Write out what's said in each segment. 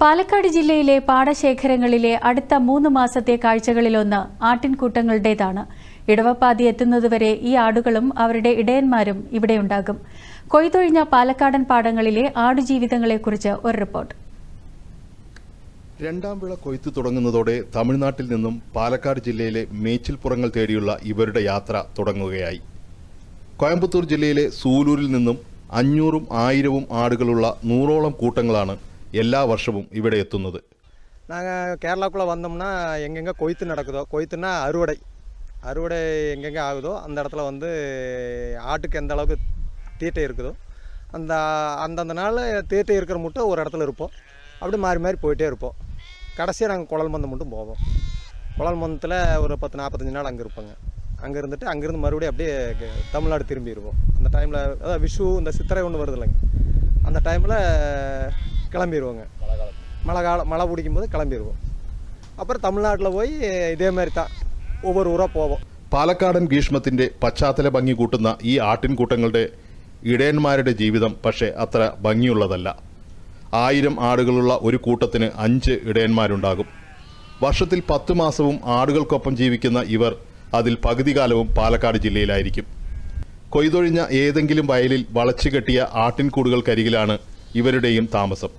പാലക്കാട് ജില്ലയിലെ പാടശേഖരങ്ങളിലെ അടുത്ത മൂന്ന് മാസത്തെ കാഴ്ചകളിലൊന്ന് ആട്ടിൻകൂട്ടങ്ങളുടേതാണ്. ഇടവപ്പാതി എത്തുന്നതുവരെ ഈ ആടുകളും അവരുടെ ഇടയന്മാരും ഇവിടെയുണ്ടാകും. കൊയ്തൊഴിഞ്ഞ പാലക്കാടൻ പാടങ്ങളിലെ ആടുജീവിതങ്ങളെക്കുറിച്ച് ഒരു റിപ്പോർട്ട്. രണ്ടാം വിള കൊയ്ത്തു തുടങ്ങുന്നതോടെ തമിഴ്നാട്ടിൽ നിന്നും പാലക്കാട് ജില്ലയിലെ മേച്ചിൽപ്പുറങ്ങൾ തേടിയുള്ള ഇവരുടെ യാത്ര തുടങ്ങുകയായി. കോയമ്പത്തൂർ ജില്ലയിലെ സൂലൂരിൽ നിന്നും അഞ്ഞൂറും ആയിരവും ആടുകളുള്ള നൂറോളം കൂട്ടങ്ങളാണ് எல்லா வருஷமும் ഇവിടെ എത്തുന്നത് நாங்கள் கேரளாக்குள்ளே வந்தோம்னா எங்கெங்கே கொய்த்து நடக்குதோ கொய்த்துனா அறுவடை அறுவடை எங்கெங்கே ஆகுதோ அந்த இடத்துல வந்து ஆட்டுக்கு எந்த அளவுக்கு தீட்டை இருக்குதோ அந்த அந்தந்த நாள் தீட்டை இருக்கிற மட்டும் ஒரு இடத்துல இருப்போம் அப்படி மாறி மாறி போயிட்டே இருப்போம் கடைசியாக நாங்கள் குழல் மந்தம் மட்டும் போவோம் குழல் மந்தத்தில் ஒரு பத்து நாற்பத்தஞ்சு நாள் அங்கே இருப்போங்க அங்கே இருந்துட்டு அங்கேருந்து மறுபடியும் அப்படியே க- தமிழ்நாடு திரும்பிடுவோம் அந்த டைமில் அதாவது விஷு இந்த சித்திரை ஒன்று வருது இல்லைங்க அந்த டைமில் கிளம்பிடுவோங்க மழை காலம் மழை பிடிக்கும் போது கிளம்பிடுவோம் அப்புறம் தமிழ்நாட்டில் போய் இதே மாதிரி தான் ஒவ்வொரு ஊராக போவோம் പാലക്കാടൻ ഗ്രീഷ്മത്തിന്റെ പശ്ചാത്തല ഭംഗി കൂട്ടുന്ന ഈ ആട്ടിൻകൂട്ടങ്ങളുടെ ഇടയന്മാരുടെ ജീവിതം പക്ഷേ അത്ര ഭംഗിയുള്ളതല്ല ആയിരം ആടുകളുള്ള ഒരു കൂട്ടത്തിന് അഞ്ച് ഇടയന്മാരുണ്ടാകും വർഷത്തിൽ പത്ത് മാസവും ആടുകൾക്കൊപ്പം ജീവിക്കുന്ന ഇവർ അതിൽ പകുതി കാലവും പാലക്കാട് ജില്ലയിലായിരിക്കും കൊയ്തൊഴിഞ്ഞ ഏതെങ്കിലും വയലിൽ വളച്ചു കെട്ടിയ ആട്ടിൻകൂടുകൾക്കരികിലാണ് ഇവരുടെയും താമസം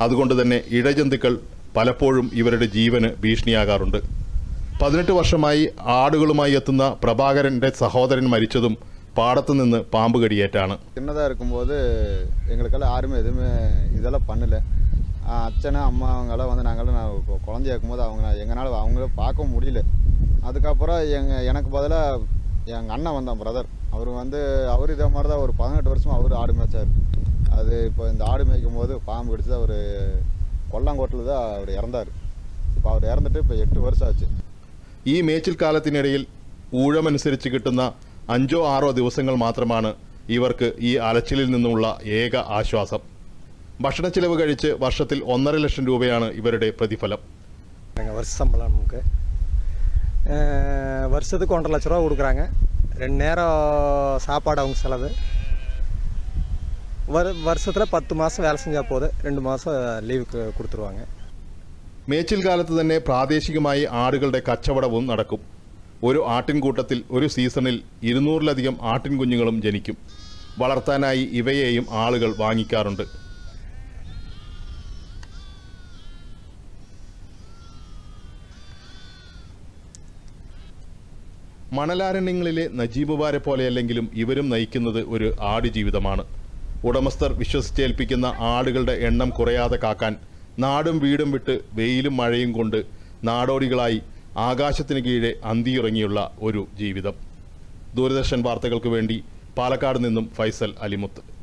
അതുകൊണ്ട് തന്നെ ഇഴജന്തുക്കൾ പലപ്പോഴും ഇവരുടെ ജീവന് ഭീഷണിയാകാറുണ്ട് പതിനെട്ട് വർഷമായി ആടുകളുമായി എത്തുന്ന പ്രഭാകരന്റെ സഹോദരൻ മരിച്ചതും പാടത്തു നിന്ന് പാമ്പ് കടിയേറ്റാണ് சின்னதாக இருக்கும்போது எங்களுக்கெல்லாம் யாருமே எதுவுமே இதெல்லாம் பண்ணல ஆஹ் அச்சனை அம்மா அவங்கெல்லாம் வந்து நாங்களாம் நான் கொ- குழந்தையா இருக்கும்போது அவங்க எங்களால் அவங்கள பார்க்க முடியல அதுக்கப்புறம் எங்கள் எனக்கு பதிலாக எங்கள் அண்ணன் வந்தான் பிரதர் அவர் வந்து அவர் இதே மாதிரி தான் ஒரு பதினெட்டு வருஷமா அவர் ஆடு மேய்ச்சார் அது இப்போ இந்த ஆடு மேய்க்கும் போது பாம்பு கடிச்சு அவர் கொல்லாங்கோட்டில் தான் அவர் இறந்தார் இப்போ அவர் இறந்துட்டு இப்போ எட்டு வருஷம் ஆச்சு ഈ മേച്ചിൽ കാലത്തിനിടയിൽ ഊഴമനുസരിച്ച് കിട്ടുന്ന അഞ്ചോ ആറോ ദിവസങ്ങൾ മാത്രമാണ് ഇവർക്ക് ഈ അലച്ചിലിൽ നിന്നുള്ള ഏക ആശ്വാസം ഭക്ഷണ ചിലവ് കഴിച്ച് വർഷത്തിൽ ഒന്നര ലക്ഷം രൂപയാണ് ഇവരുടെ പ്രതിഫലം எங்கள் வருஷ சம்பளம் நமக்கு அஹ் வருஷத்துக்கு ஒன்றரை லட்ச ரூபா கொடுக்குறாங்க ரெண்டு நேரம் சாப்பாடு அவங்க செலவு வரு வருஷத்தில் பத்து மாதம் வேலை செஞ்சால் போதும் ரெண்டு மாதம் லீவுக்கு கொடுத்துருவாங்க മേച്ചിൽ കാലത്ത് തന്നെ പ്രാദേശികമായി ആടുകളുടെ കച്ചവടവും നടക്കും ഒരു ആട്ടിൻകൂട്ടത്തിൽ ഒരു സീസണിൽ ഇരുന്നൂറിലധികം ആട്ടിൻകുഞ്ഞുങ്ങളും ജനിക്കും വളർത്താനായി ഇവയെയും ആളുകൾ വാങ്ങിക്കാറുണ്ട് മണലാരണ്യങ്ങളിലെ നജീബുമാരെ പോലെയല്ലെങ്കിലും ഇവരും നയിക്കുന്നത് ഒരു ആട് ജീവിതമാണ് ഉടമസ്ഥർ വിശ്വസിച്ചേൽപ്പിക്കുന്ന ആടുകളുടെ എണ്ണം കുറയാതെ കാക്കാൻ നാടും വീടും വിട്ട് വെയിലും മഴയും കൊണ്ട് നാടോടികളായി ആകാശത്തിന് കീഴെ അന്തിയിറങ്ങിയുള്ള ഒരു ജീവിതം. ദൂരദർശൻ വാർത്തകൾക്ക് വേണ്ടി പാലക്കാട് നിന്നും ഫൈസൽ അലിമുത്ത്.